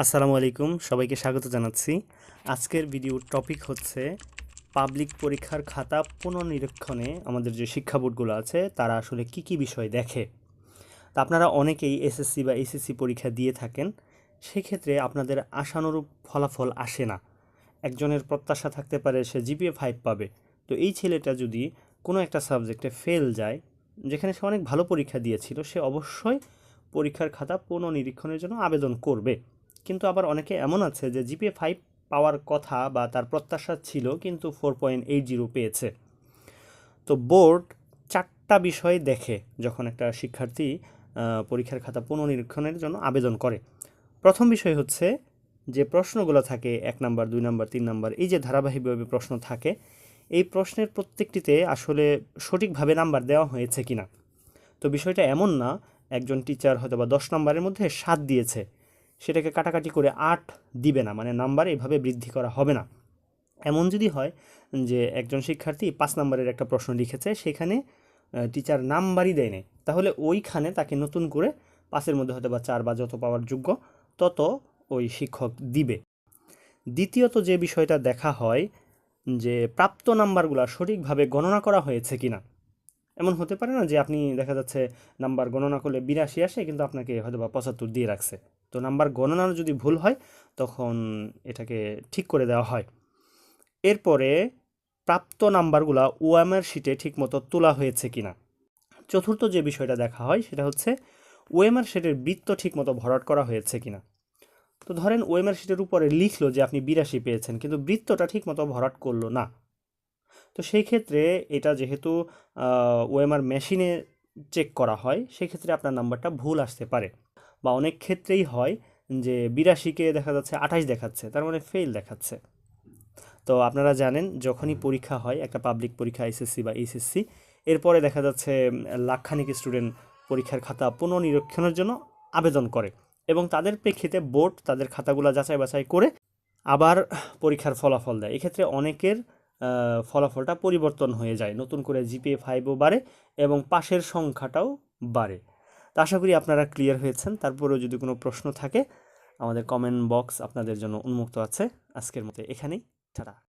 আসসালামু আলাইকুম, সবাইকে স্বাগত জানাচ্ছি। আজকের ভিডিওর টপিক হচ্ছে পাবলিক পরীক্ষার খাতা পুনর্নিরীক্ষণে আমাদের যে শিক্ষা বোর্ডগুলো আছে, তারা আসলে কি কি বিষয় দেখে। তা আপনারা অনেকেই এসএসসি বা এসএসসি পরীক্ষা দিয়ে থাকেন, সেক্ষেত্রে আপনাদের আশানুরূপ ফলাফল আসে না। একজনের প্রত্যাশা থাকতে পারে সে জিপিএ ফাইভ পাবে। তো এই ছেলেটা যদি কোনো একটা সাবজেক্টে ফেল যায়, যেখানে সে অনেক ভালো পরীক্ষা দিয়েছিল, সে অবশ্যই পরীক্ষার খাতা পুনর্নিরীক্ষণের জন্য আবেদন করবে। কিন্তু আবার অনেকে এমন আছে যে জিপিএ ফাইভ পাওয়ার কথা বা তার প্রত্যাশা ছিল, কিন্তু ফোর পয়েন্ট এইট জিরো পেয়েছে। তো বোর্ড চারটা বিষয় দেখে যখন একটা শিক্ষার্থী পরীক্ষার খাতা পুনর্নিরীক্ষণের জন্য আবেদন করে। প্রথম বিষয় হচ্ছে যে প্রশ্নগুলো থাকে, এক নাম্বার, দুই নাম্বার, তিন নাম্বার, এই যে ধারাবাহিকভাবে প্রশ্ন থাকে, এই প্রশ্নের প্রত্যেকটিতে আসলে সঠিকভাবে নাম্বার দেওয়া হয়েছে কিনা। তো বিষয়টা এমন না, একজন টিচার হয়তো বা দশ নম্বরের মধ্যে সাত দিয়েছে সেটাকে কাটাকাটি করে আট দিবে না মানে নাম্বার এভাবে বৃদ্ধি করা হবে না। এমন যদি হয় যে একজন শিক্ষার্থী পাঁচ নাম্বারের একটা প্রশ্ন লিখেছে, সেখানে টিচার নাম্বারই দেয় নাই তাহলে ওইখানে তাকে নতুন করে পাঁচের মধ্যে হয়তো বা চার বা যত পাওয়ার যোগ্য, তত ওই শিক্ষক দিবে। দ্বিতীয়ত যে বিষয়টা দেখা হয় যে প্রাপ্ত নাম্বারগুলো সঠিকভাবে গণনা করা হয়েছে কি না এমন হতে পারে না যে আপনি দেখা যাচ্ছে নাম্বার গণনা করলে বিরাশি আসে, কিন্তু আপনাকে হয়তো বা পঁচাত্তর দিয়ে রাখছে। তো নাম্বার গণনার যদি ভুল হয়, তখন এটাকে ঠিক করে দেওয়া হয়। এরপরে প্রাপ্ত নাম্বারগুলা ওএমআর শিটে ঠিকমতো তোলা হয়েছে কিনা। চতুর্থ যে বিষয়টা দেখা হয়, সেটা হচ্ছে ওএমআর শিটের বৃত্ত ঠিকমতো ভরাট করা হয়েছে কিনা। তো ধরেন ওএমআর শিটের উপরে লিখলো যে আপনি বিরাশি পেয়েছেন, কিন্তু বৃত্তটা ঠিকমতো ভরাট করল না। তো সেই ক্ষেত্রে এটা যেহেতু ওএমআর মেশিনে চেক করা হয় সেক্ষেত্রে আপনার নাম্বারটা ভুল আসতে পারে। বা অনেক ক্ষেত্রেই হয় যে বিরাশিকে দেখা যাচ্ছে আঠাশ দেখাচ্ছে, তার মানে ফেল দেখাচ্ছে। তো আপনারা জানেন, যখনই পরীক্ষা হয়, একটা পাবলিক পরীক্ষা এসএসসি বা এইচএসসি এরপরে দেখা যাচ্ছে লাখখানিক স্টুডেন্ট পরীক্ষার খাতা পুনর্নিরীক্ষণের জন্য আবেদন করে এবং তাদের প্রেক্ষিতে বোর্ড তাদের খাতাগুলো যাচাই বাছাই করে আবার পরীক্ষার ফলাফল দেয়। এক্ষেত্রে অনেকের ফলাফলটা পরিবর্তন হয়ে যায়। নতুন করে জিপিএ ফাইভও বাড়ে এবং পাশের সংখ্যাটাও বাড়ে। তো আশা করি আপনারা ক্লিয়ার হয়েছেন। তারপরেও যদি কোনো প্রশ্ন থাকে, আমাদের কমেন্ট বক্স আপনাদের জন্য উন্মুক্ত আছে। আজকের মতো এখানেই। টাটা।